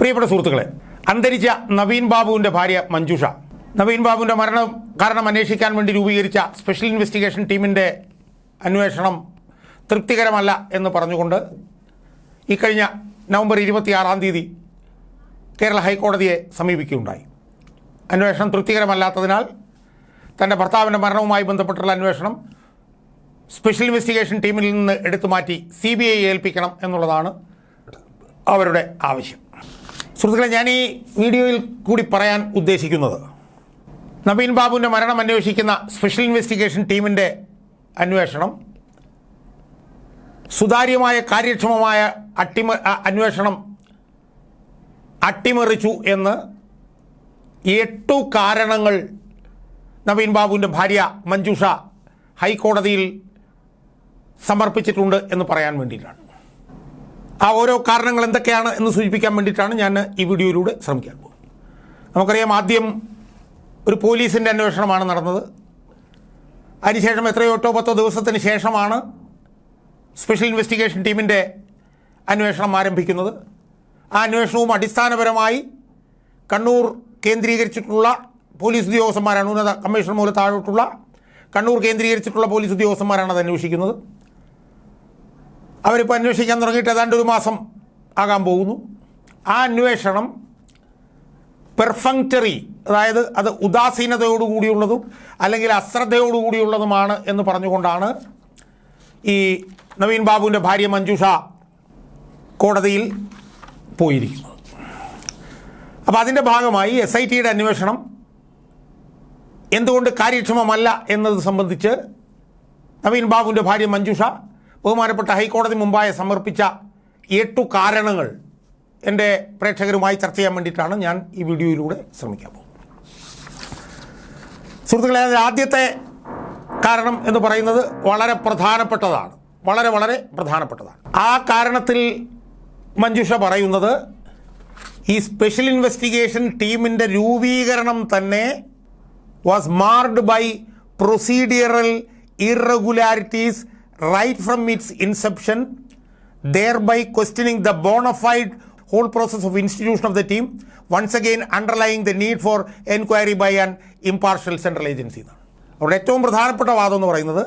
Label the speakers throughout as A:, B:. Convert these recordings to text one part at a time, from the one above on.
A: പ്രിയപ്പെട്ട സുഹൃത്തുക്കളെ അന്തരിച്ച നവീൻ ബാബുവിന്റെ ഭാര്യ മഞ്ജുഷ. നവീൻ ബാബുവിന്റെ മരണം കാരണം അന്വേഷിക്കാൻ വേണ്ടി രൂപീകരിച്ച സ്പെഷ്യൽ ഇൻവെസ്റ്റിഗേഷൻ ടീമിന്റെ അന്വേഷണം തൃപ്തികരമല്ല എന്ന് പറഞ്ഞുകൊണ്ട് ഇക്കഴിഞ്ഞ നവംബർ ഇരുപത്തിയാറാം തീയതി കേരള ഹൈക്കോടതിയെ സമീപിക്കുകയുണ്ടായി. അന്വേഷണം തൃപ്തികരമല്ലാത്തതിനാൽ തന്റെ ഭർത്താവിന്റെ മരണവുമായി ബന്ധപ്പെട്ടുള്ള അന്വേഷണം സ്പെഷ്യൽ ഇൻവെസ്റ്റിഗേഷൻ ടീമിൽ നിന്ന് എടുത്തു മാറ്റി സി ബി ഐ ഏൽപ്പിക്കണം എന്നുള്ളതാണ് അവരുടെ ആവശ്യം. സുഹൃത്തുക്കളെ ഞാൻ ഈ വീഡിയോയിൽ കൂടി പറയാൻ ഉദ്ദേശിക്കുന്നത് നവീൻ ബാബുവിന്റെ മരണം അന്വേഷിക്കുന്ന സ്പെഷ്യൽ ഇൻവെസ്റ്റിഗേഷൻ ടീമിന്റെ അന്വേഷണം സുതാര്യമായ കാര്യക്ഷമമായ അട്ടിമ അന്വേഷണം അട്ടിമറിച്ചു എന്ന് എട്ടു കാരണങ്ങൾ നവീൻ ബാബുവിന്റെ ഭാര്യ മഞ്ജുഷ ഹൈക്കോടതിയിൽ സമർപ്പിച്ചിട്ടുണ്ട് എന്ന് പറയാൻ വേണ്ടിയിട്ടാണ്. ആ ഓരോ കാരണങ്ങൾ എന്തൊക്കെയാണ് എന്ന് സൂചിപ്പിക്കാൻ വേണ്ടിയിട്ടാണ് ഞാൻ ഈ വീഡിയോയിലൂടെ ശ്രമിക്കാൻ പോകുന്നത്. നമുക്കറിയാം ആദ്യം ഒരു പോലീസിന്റെ അന്വേഷണമാണ് നടന്നത്. അതിനുശേഷം എത്രയോ എട്ടോ പത്തോ ദിവസത്തിന് ശേഷമാണ് സ്പെഷ്യൽ ഇൻവെസ്റ്റിഗേഷൻ ടീമിന്റെ അന്വേഷണം ആരംഭിക്കുന്നത്. ആ അന്വേഷണവും അടിസ്ഥാനപരമായി കണ്ണൂർ കേന്ദ്രീകരിച്ചിട്ടുള്ള പോലീസ് ഉദ്യോഗസ്ഥന്മാരാണ്. ഉന്നത കമ്മീഷണർ മൂലം താഴോട്ടുള്ള കണ്ണൂർ കേന്ദ്രീകരിച്ചിട്ടുള്ള പോലീസ് ഉദ്യോഗസ്ഥന്മാരാണ് അത് അന്വേഷിക്കുന്നത്. അവരിപ്പോൾ അന്വേഷിക്കാൻ തുടങ്ങിയിട്ട് ഏതാണ്ട് ഒരു മാസം ആകാൻ പോകുന്നു. ആ അന്വേഷണം പെർഫങ്റ്ററി അതായത് അത് ഉദാസീനതയോടുകൂടിയുള്ളതും അല്ലെങ്കിൽ അശ്രദ്ധയോടുകൂടിയുള്ളതുമാണ് എന്ന് പറഞ്ഞുകൊണ്ടാണ് ഈ നവീൻ ബാബുവിന്റെ ഭാര്യ മഞ്ജുഷ കോടതിയിൽ പോയിരിക്കുന്നത്. അപ്പോൾ അതിന്റെ ഭാഗമായി എസ് ഐ ടിയുടെ അന്വേഷണം എന്തുകൊണ്ട് കാര്യക്ഷമമല്ല എന്നത് സംബന്ധിച്ച് നവീൻ ബാബുവിന്റെ ഭാര്യ മഞ്ജുഷ ബഹുമാനപ്പെട്ട ഹൈക്കോടതി മുമ്പായി സമർപ്പിച്ച എട്ടു കാരണങ്ങൾ എന്റെ പ്രേക്ഷകരുമായി ചർച്ച ചെയ്യാൻ വേണ്ടിയിട്ടാണ് ഞാൻ ഈ വീഡിയോയിലൂടെ ശ്രമിക്കാൻ പോകുന്നത്. സുഹൃത്തുക്കളെ അതിൽ ആദ്യത്തെ കാരണം എന്ന് പറയുന്നത് വളരെ പ്രധാനപ്പെട്ടതാണ്. വളരെ വളരെ പ്രധാനപ്പെട്ടതാണ്. ആ കാരണത്തിൽ മഞ്ജുഷ പറയുന്നത് ഈ സ്പെഷ്യൽ ഇൻവെസ്റ്റിഗേഷൻ ടീമിന്റെ രൂപീകരണം തന്നെ was marred by procedural irregularities right from its inception thereby questioning the bona fide whole process of institution of the team once again underlying the need for enquiry by an impartial central agency എന്നാണ് അവിടെ ഏറ്റവും പ്രധാനപ്പെട്ട വാദം എന്ന് പറയുന്നത്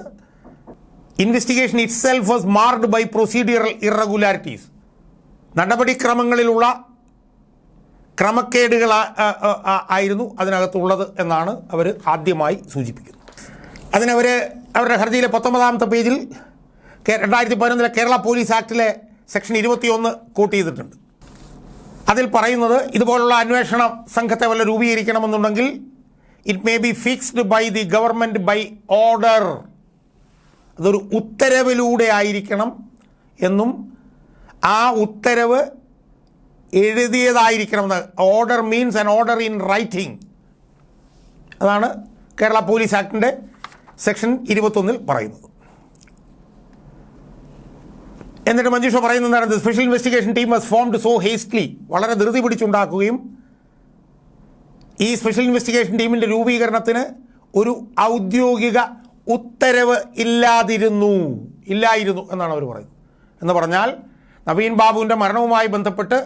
A: investigation itself was marred by procedural irregularities നടപടിക്രമങ്ങളിലുള്ള ക്രമക്കേടുകൾ ആയിരുന്നു അതിനകത്തുള്ളത് എന്നാണ് അവർ ആദ്യമായി സൂചിപ്പിക്കുന്നത്. അതിനവർ അവരുടെ ഹർജിയിലെ പത്തൊമ്പതാമത്തെ പേജിൽ രണ്ടായിരത്തി പതിനൊന്നിലെ കേരള പോലീസ് ആക്ടിലെ സെക്ഷൻ ഇരുപത്തിയൊന്ന് കോട്ട് ചെയ്തിട്ടുണ്ട് അതിൽ പറയുന്നത് ഇതുപോലുള്ള അന്വേഷണ സംഘത്തെ വല്ല രൂപീകരിക്കണമെന്നുണ്ടെങ്കിൽ it may be fixed by the government by order അതൊരു ഉത്തരവിലൂടെ ആയിരിക്കണം എന്നും ആ ഉത്തരവ് എഴുതിയതായിരിക്കണമെന്ന്. Order means an order in writing അതാണ് കേരള പോലീസ് ആക്ടിന്റെ സെക്ഷൻ ഇരുപത്തൊന്നിൽ പറയുന്നത്. എന്നിട്ട് മഞ്ജുഷ പറയുന്നതാണ് special investigation team was formed so hastily വളരെ ധൃതി പിടിച്ചുണ്ടാക്കുകയും ഈ സ്പെഷ്യൽ ഇൻവെസ്റ്റിഗേഷൻ ടീമിന്റെ രൂപീകരണത്തിന് ഒരു ഔദ്യോഗിക ഉത്തരവ് ഇല്ലാതിരുന്നു. ഇല്ലായിരുന്നു എന്നാണ് അവർ പറയുന്നത്. എന്ന് പറഞ്ഞാൽ നവീൻ ബാബുവിന്റെ മരണവുമായി ബന്ധപ്പെട്ട്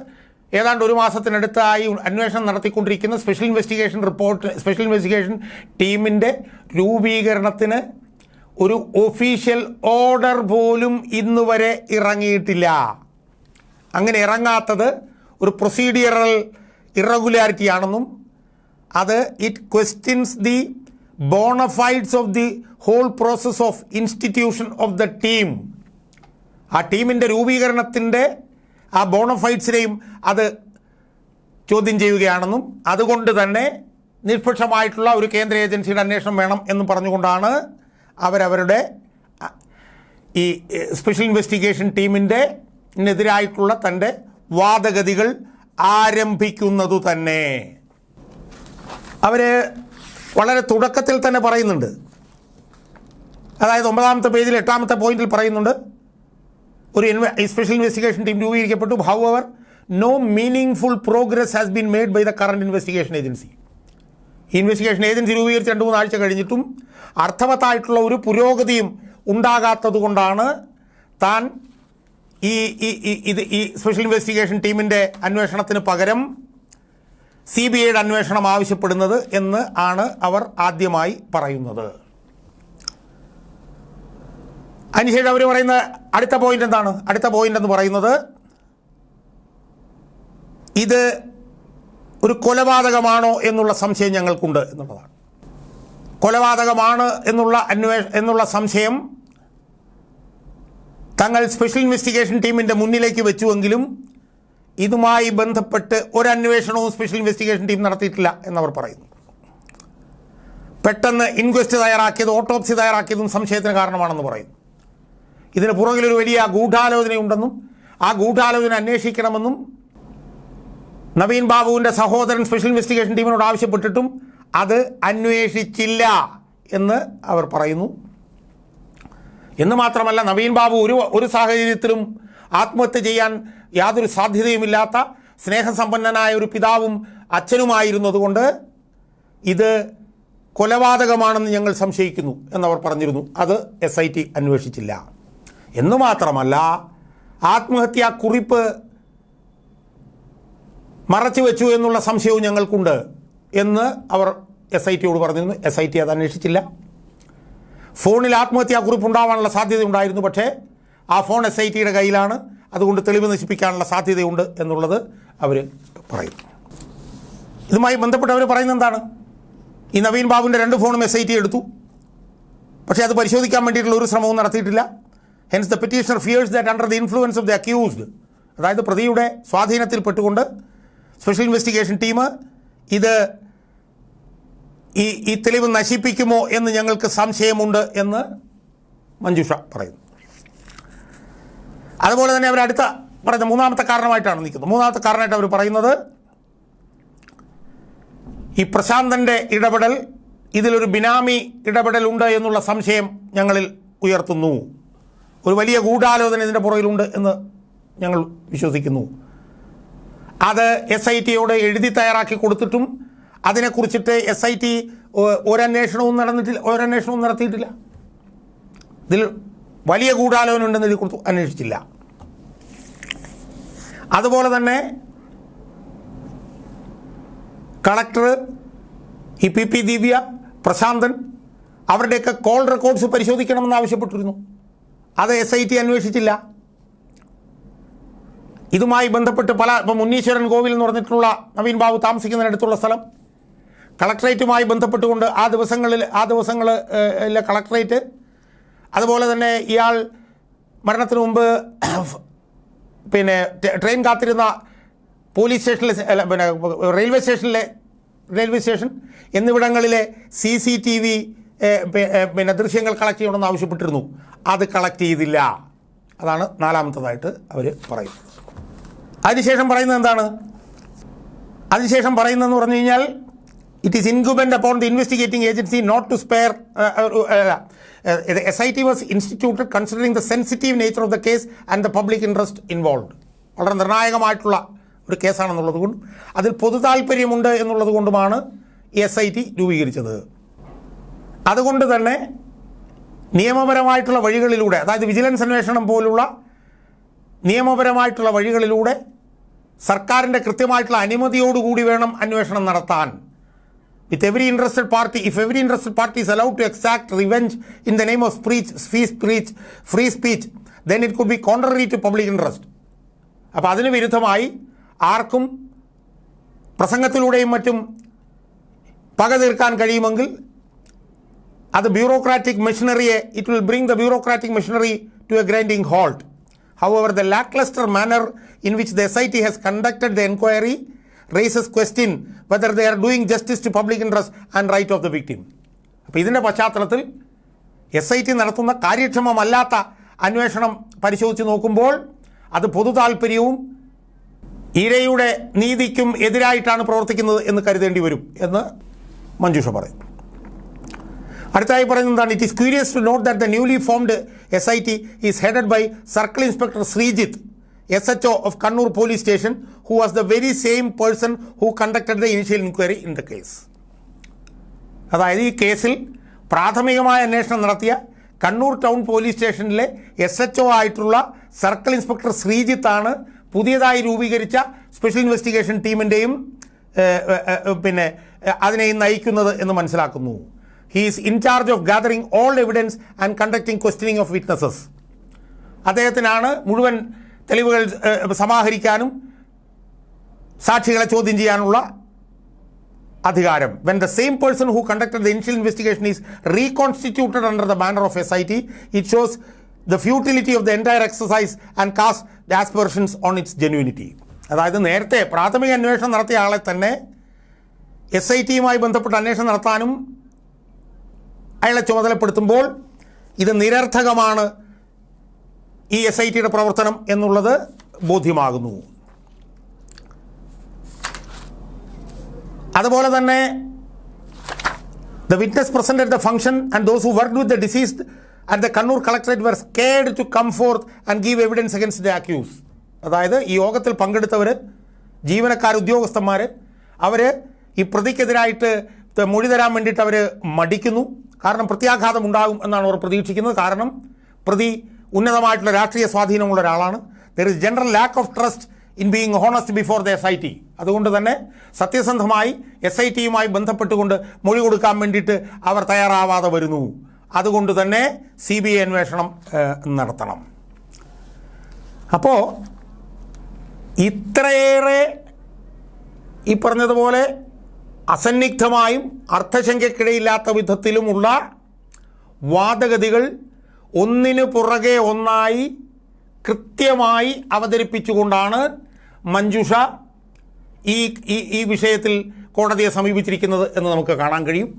A: ഏതാണ്ട് ഒരു മാസത്തിനടുത്തായി അന്വേഷണം നടത്തിക്കൊണ്ടിരിക്കുന്ന special investigation report special investigation ടീമിന്റെ രൂപീകരണത്തിന് ഒരു ഒഫീഷ്യൽ ഓർഡർ പോലും ഇന്ന് വരെ ഇറങ്ങിയിട്ടില്ല. അങ്ങനെ ഇറങ്ങാത്തത് ഒരു പ്രൊസീഡിയറൽ ഇറഗുലാരിറ്റി ആണെന്നും അത് it questions the bona fides of the whole process of institution of the team ആ ടീമിന്റെ രൂപീകരണത്തിന്റെ ആ ബോണഫൈഡ്സിനെയും അത് ചോദ്യം ചെയ്യുകയാണെന്നും അതുകൊണ്ട് തന്നെ നിഷ്പക്ഷമായിട്ടുള്ള ഒരു കേന്ദ്ര ഏജൻസിയുടെ അന്വേഷണം വേണം എന്ന് പറഞ്ഞുകൊണ്ടാണ് അവരവരുടെ ഈ സ്പെഷ്യൽ ഇൻവെസ്റ്റിഗേഷൻ ടീമിന്റെ എതിരായിട്ടുള്ള തന്റെ വാദഗതികൾ ആരംഭിക്കുന്നതു തന്നെ. അവർ വളരെ തുടക്കത്തിൽ തന്നെ പറയുന്നുണ്ട്. അതായത് ഒമ്പതാമത്തെ പേജിൽ എട്ടാമത്തെ പോയിന്റിൽ പറയുന്നുണ്ട്. ഒരു special investigation team രൂപീകരിക്കപ്പെട്ടു. However no meaningful progress has been made by the current investigation agency investigation agency രൂപീകരിച്ച് രണ്ട് മൂന്നാഴ്ച കഴിഞ്ഞിട്ടും അർത്ഥവത്തായിട്ടുള്ള ഒരു പുരോഗതിയും ഉണ്ടാകാത്തത് കൊണ്ടാണ് താൻ ഈ- ഇത് ഈ സ്പെഷ്യൽ ഇൻവെസ്റ്റിഗേഷൻ ടീമിന്റെ അന്വേഷണത്തിന് പകരം സി ബി ഐയുടെ അന്വേഷണം ആവശ്യപ്പെടുന്നത് എന്ന് ആണ് അവർ ആദ്യമായി പറയുന്നത്. അതിനുശേഷം അവർ പറയുന്ന അടുത്ത പോയിന്റ് എന്താണ്? അടുത്ത പോയിന്റ് എന്ന് പറയുന്നത് ഇത് ഒരു കൊലപാതകമാണോ എന്നുള്ള സംശയം ഞങ്ങൾക്കുണ്ട് എന്നുള്ളതാണ്. കൊലപാതകമാണ് എന്നുള്ള അന്വേ എന്നുള്ള സംശയം തങ്ങൾ സ്പെഷ്യൽ ഇൻവെസ്റ്റിഗേഷൻ ടീമിന്റെ മുന്നിലേക്ക് വെച്ചുവെങ്കിലും ഇതുമായി ബന്ധപ്പെട്ട് ഒരു അന്വേഷണവും സ്പെഷ്യൽ ഇൻവെസ്റ്റിഗേഷൻ ടീം നടത്തിയിട്ടില്ല എന്നവർ പറയുന്നു. പെട്ടെന്ന് ഇൻക്വസ്റ്റ് തയ്യാറാക്കിയത് ഓട്ടോപ്സി തയ്യാറാക്കിയതും സംശയത്തിന് കാരണമാണെന്ന് പറയുന്നു. ഇതിന് പുറകിലൊരു വലിയ ഗൂഢാലോചനയുണ്ടെന്നും ആ ഗൂഢാലോചന അന്വേഷിക്കണമെന്നും നവീൻ ബാബുവിന്റെ സഹോദരൻ സ്പെഷ്യൽ ഇൻവെസ്റ്റിഗേഷൻ ടീമിനോട് ആവശ്യപ്പെട്ടിട്ടും അത് അന്വേഷിച്ചില്ല എന്ന് അവർ പറയുന്നു. എന്ന് മാത്രമല്ല നവീൻ ബാബു ഒരു ഒരു സാഹചര്യത്തിലും ആത്മഹത്യ ചെയ്യാൻ യാതൊരു സാധ്യതയുമില്ലാത്ത സ്നേഹസമ്പന്നനായ ഒരു പിതാവും അച്ഛനുമായിരുന്നതുകൊണ്ട് ഇത് കൊലപാതകമാണെന്ന് ഞങ്ങൾ സംശയിക്കുന്നു എന്നവർ പറഞ്ഞിരുന്നു. അത് എസ് ഐ ടി അന്വേഷിച്ചില്ല. എന്ന് മാത്രമല്ല ആത്മഹത്യാ കുറിപ്പ് മറച്ചു വെച്ചു എന്നുള്ള സംശയവും ഞങ്ങൾക്കുണ്ട് എന്ന് അവർ എസ് ഐ ടിയോട് പറഞ്ഞിരുന്നു. എസ് ഐ ടി അത് അന്വേഷിച്ചില്ല. ഫോണിൽ ആത്മഹത്യാ കുറിപ്പ് ഉണ്ടാവാനുള്ള സാധ്യത ഉണ്ടായിരുന്നു പക്ഷേ ആ ഫോൺ എസ് ഐ ടിയുടെ കയ്യിലാണ്. അതുകൊണ്ട് തെളിവ് നശിപ്പിക്കാനുള്ള സാധ്യതയുണ്ട് എന്നുള്ളത് അവർ പറയുന്നു. ഇതുമായി ബന്ധപ്പെട്ട് അവർ പറയുന്നത് എന്താണ്? ഈ നവീൻ ബാബുവിന്റെ രണ്ട് ഫോണും എസ് ഐ ടി എടുത്തു. പക്ഷേ അത് പരിശോധിക്കാൻ വേണ്ടിയിട്ടുള്ള ഒരു ശ്രമവും നടത്തിയിട്ടില്ല. Hence the petitioner fears that under the influence of the accused അതായത് പ്രതിയുടെ സ്വാധീനത്തിൽ പെട്ടുകൊണ്ട് സ്പെഷ്യൽ ഇൻവെസ്റ്റിഗേഷൻ ടീം ഇത് ഈ ഈ തെളിവ് നശിപ്പിക്കുമോ എന്ന് ഞങ്ങൾക്ക് സംശയമുണ്ട് എന്ന് മഞ്ജുഷ പറയുന്നു. അതുപോലെ തന്നെ അവർ അടുത്ത പറയുന്ന മൂന്നാമത്തെ കാരണമായിട്ടാണ് നിൽക്കുന്നത്. മൂന്നാമത്തെ കാരണമായിട്ട് അവർ പറയുന്നത് ഈ പ്രശാന്തന്റെ ഇടപെടൽ ഇതിലൊരു ബിനാമി ഇടപെടലുണ്ട് എന്നുള്ള സംശയം ഞങ്ങളിൽ ഉയർത്തുന്നു. ഒരു വലിയ ഗൂഢാലോചന ഇതിന്റെ പുറകിലുണ്ട് എന്ന് ഞങ്ങൾ വിശ്വസിക്കുന്നു. അത് എസ് ഐ ടിയോട് എഴുതി തയ്യാറാക്കി കൊടുത്തിട്ടും അതിനെക്കുറിച്ചിട്ട് എസ് ഐ ടി ഒരന്വേഷണവും നടന്നിട്ടില്ല ഒരന്വേഷണവും നടത്തിയിട്ടില്ല. ഇതിൽ വലിയ ഗൂഢാലോചന ഉണ്ടെന്ന് കൊടുത്തു അന്വേഷിച്ചില്ല. അതുപോലെ തന്നെ collector E P P Divya Prashanthan അവരുടെയൊക്കെ കോൾ റെക്കോർഡ്സ് പരിശോധിക്കണമെന്ന് ആവശ്യപ്പെട്ടിരുന്നു. അത് എസ് ഐ ടി അന്വേഷിച്ചില്ല. ഇതുമായി ബന്ധപ്പെട്ട് പല ഇപ്പം മുന്നീശ്വരൻ കോവിൽ എന്ന് പറഞ്ഞിട്ടുള്ള നവീൻ ബാബു താമസിക്കുന്നതിനടുത്തുള്ള സ്ഥലം. കളക്ടറേറ്റുമായി ബന്ധപ്പെട്ടുകൊണ്ട് ആ ദിവസങ്ങളിൽ ആ ദിവസങ്ങളിൽ കളക്ടറേറ്റ് അതുപോലെ തന്നെ ഇയാൾ മരണത്തിന് മുമ്പ് പിന്നെ ട്രെയിൻ കാത്തിരുന്ന പോലീസ് സ്റ്റേഷനിലെ പിന്നെ റെയിൽവേ സ്റ്റേഷനിലെ റെയിൽവേ സ്റ്റേഷൻ എന്നിവിടങ്ങളിലെ സി സി ടി വി പിന്നെ ദൃശ്യങ്ങൾ കളക്ട് ചെയ്യണമെന്ന് ആവശ്യപ്പെട്ടിരുന്നു. അത് കളക്ട് ചെയ്തില്ല. അതാണ് നാലാമത്തതായിട്ട് അവർ പറയുന്നത്. അതിനുശേഷം പറയുന്നത് എന്താണ്? അതിനുശേഷം പറയുന്നതെന്ന് പറഞ്ഞു കഴിഞ്ഞാൽ it is incumbent upon the investigating agency not to spare S I T was instituted considering the sensitive nature of the case and the public interest involve വളരെ നിർണായകമായിട്ടുള്ള ഒരു കേസാണെന്നുള്ളത് കൊണ്ടും അതിൽ പൊതു താല്പര്യമുണ്ട് എന്നുള്ളത് കൊണ്ടുമാണ് എസ് ഐ ടി രൂപീകരിച്ചത്. അതുകൊണ്ട് തന്നെ നിയമപരമായിട്ടുള്ള വഴികളിലൂടെ അതായത് വിജിലൻസ് അന്വേഷണം പോലുള്ള നിയമപരമായിട്ടുള്ള വഴികളിലൂടെ സർക്കാരിന്റെ കൃത്യമായിട്ടുള്ള അനുമതിയോടുകൂടി വേണം അന്വേഷണം നടത്താൻ. With every interested party if every interested party is allowed to exact revenge in the name of speech free speech free speech then it could be contrary to public interest അപ്പോൾ അതിന് വിരുദ്ധമായി ആർക്കും പ്രസംഗത്തിലൂടെയും മറ്റും പക തീർക്കാൻ കഴിയുമെങ്കിൽ അത് bureaucratic മെഷീനറിയെ it will bring the bureaucratic machinery to a grinding halt however the lacklustre manner in which the S I T has conducted the enquiry raises question whether the are doing justice to public interest and right of the victim അപ്പോൾ ഇതിന്റെ പശ്ചാത്തലത്തിൽ S I T നടത്തുന്ന കാര്യക്ഷമമല്ലാത്ത അന്വേഷണം പരിശോധിച്ച് നോക്കുമ്പോൾ അത് പൊതു താല്പര്യവും ഇരയുടെ നീതിക്കും എതിരായിട്ടാണ് പ്രവർത്തിക്കുന്നത് എന്ന് കരുതേണ്ടി വരും എന്ന് മഞ്ജുഷ പറയും. അടുത്തായി പറയുന്നതാണ് it is curious to note that the newly formed S I T is headed by circle inspector Sreejith S H O of Kannur police station who was the very same person who conducted the initial inquiry in the case അതായത് ഈ കേസിൽ പ്രാഥമികമായ അന്വേഷണം നടത്തിയ Kannur town police സ്റ്റേഷനിലെ S H O ആയിട്ടുള്ള circle inspector ശ്രീജിത്താണ് പുതിയതായി രൂപീകരിച്ച സ്പെഷ്യൽ ഇൻവെസ്റ്റിഗേഷൻ ടീമിന്റെയും പിന്നെ അതിനെ നയിക്കുന്നത് എന്ന് മനസ്സിലാക്കുന്നു. He's is in charge of gathering all evidence and conducting questioning of witnesses അദ്ദേഹത്തിനാണ് മുഴുവൻ തെളിവുകൾ സമാഹരിക്കാനും സാക്ഷികളെ ചോദ്യം ചെയ്യാനുള്ള അധികാരം. When the same person who conducted the initial investigation is reconstituted under the banner of S I T it shows the futility of the entire exercise and cast the aspersions on its genuineness അതായത് നേരത്തെ പ്രാഥമിക അന്വേഷണം നടത്തിയ ആളെ തന്നെ S I ടിയുമായി ബന്ധപ്പെട്ട് അന്വേഷണം നടത്താനും അയാളെ ചുമതലപ്പെടുത്തുമ്പോൾ ഇത് നിരർത്ഥകമാണ് ഈ എസ് ഐ ടിയുടെ പ്രവർത്തനം എന്നുള്ളത് ബോധ്യമാകുന്നു. അതുപോലെ തന്നെ the witness present at the function and those who work with the deceased and the Kannur collectorate were scared to come forth and give evidence against the accuse അതായത് ഈ യോഗത്തിൽ പങ്കെടുത്തവർ ജീവനക്കാർ ഉദ്യോഗസ്ഥന്മാർ അവർ ഈ പ്രതിക്കെതിരായിട്ട് മൊഴി തരാൻ വേണ്ടിയിട്ട് അവർ മടിക്കുന്നു. കാരണം പ്രത്യാഘാതം ഉണ്ടാകും എന്നാണ് അവർ പ്രതീക്ഷിക്കുന്നത്. കാരണം പ്രതി ഉന്നതമായിട്ടുള്ള രാഷ്ട്രീയ സ്വാധീനമുള്ള ഒരാളാണ്. There is general lack of trust in being honest before the S I T അതുകൊണ്ട് തന്നെ സത്യസന്ധമായി എസ് ഐ ടിയുമായി ബന്ധപ്പെട്ടുകൊണ്ട് മൊഴി കൊടുക്കാൻ വേണ്ടിയിട്ട് അവർ തയ്യാറാവാതെ വരുന്നു. അതുകൊണ്ട് തന്നെ സി ബി ഐ അന്വേഷണം നടത്തണം. അപ്പോൾ ഇത്രയേറെ ഈ പറഞ്ഞതുപോലെ അസന്നിഗ്ധമായും അർത്ഥശങ്കയ്ക്കിടയില്ലാത്ത വിധത്തിലുമുള്ള വാദഗതികൾ ഒന്നിനു പുറകെ ഒന്നായി കൃത്യമായി അവതരിപ്പിച്ചുകൊണ്ടാണ് മഞ്ജുഷ ഈ ഈ വിഷയത്തിൽ കോടതിയെ സമീപിച്ചിരിക്കുന്നത് എന്ന് നമുക്ക് കാണാൻ കഴിയും.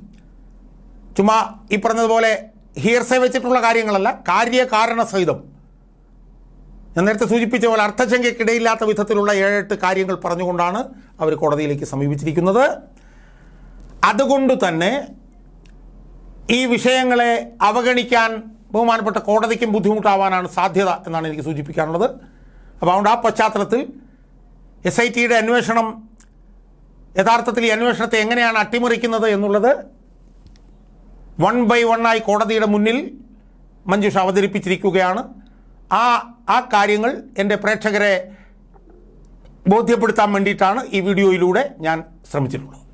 A: ചുമ്മാ ഈ പറഞ്ഞതുപോലെ ഹിയർസെ വെച്ചിട്ടുള്ള കാര്യങ്ങളല്ല കാര്യകാരണ സഹിതം. ഞാൻ നേരത്തെ സൂചിപ്പിച്ച പോലെ അർത്ഥശങ്കയ്ക്കിടയില്ലാത്ത വിധത്തിലുള്ള ഏഴെട്ട് കാര്യങ്ങൾ പറഞ്ഞുകൊണ്ടാണ് അവർ കോടതിയിലേക്ക് സമീപിച്ചിരിക്കുന്നത്. അതുകൊണ്ട് തന്നെ ഈ വിഷയങ്ങളെ അവഗണിക്കാൻ ബഹുമാനപ്പെട്ട കോടതിക്കും ബുദ്ധിമുട്ടാവാനാണ് സാധ്യത എന്നാണ് എനിക്ക് സൂചിപ്പിക്കാനുള്ളത്. അപ്പോൾ അതുകൊണ്ട് ആ പശ്ചാത്തലത്തിൽ എസ് ഐ ടിയുടെ അന്വേഷണം യഥാർത്ഥത്തിൽ ഈ അന്വേഷണത്തെ എങ്ങനെയാണ് അട്ടിമറിക്കുന്നത് എന്നുള്ളത് വൺ ബൈ വണ്ണായി കോടതിയുടെ മുന്നിൽ മഞ്ജുഷ അവതരിപ്പിച്ചിരിക്കുകയാണ്. ആ ആ കാര്യങ്ങൾ എന്റെ പ്രേക്ഷകരെ ബോധ്യപ്പെടുത്താൻ വേണ്ടിയിട്ടാണ് ഈ വീഡിയോയിലൂടെ ഞാൻ ശ്രമിച്ചിട്ടുള്ളത്.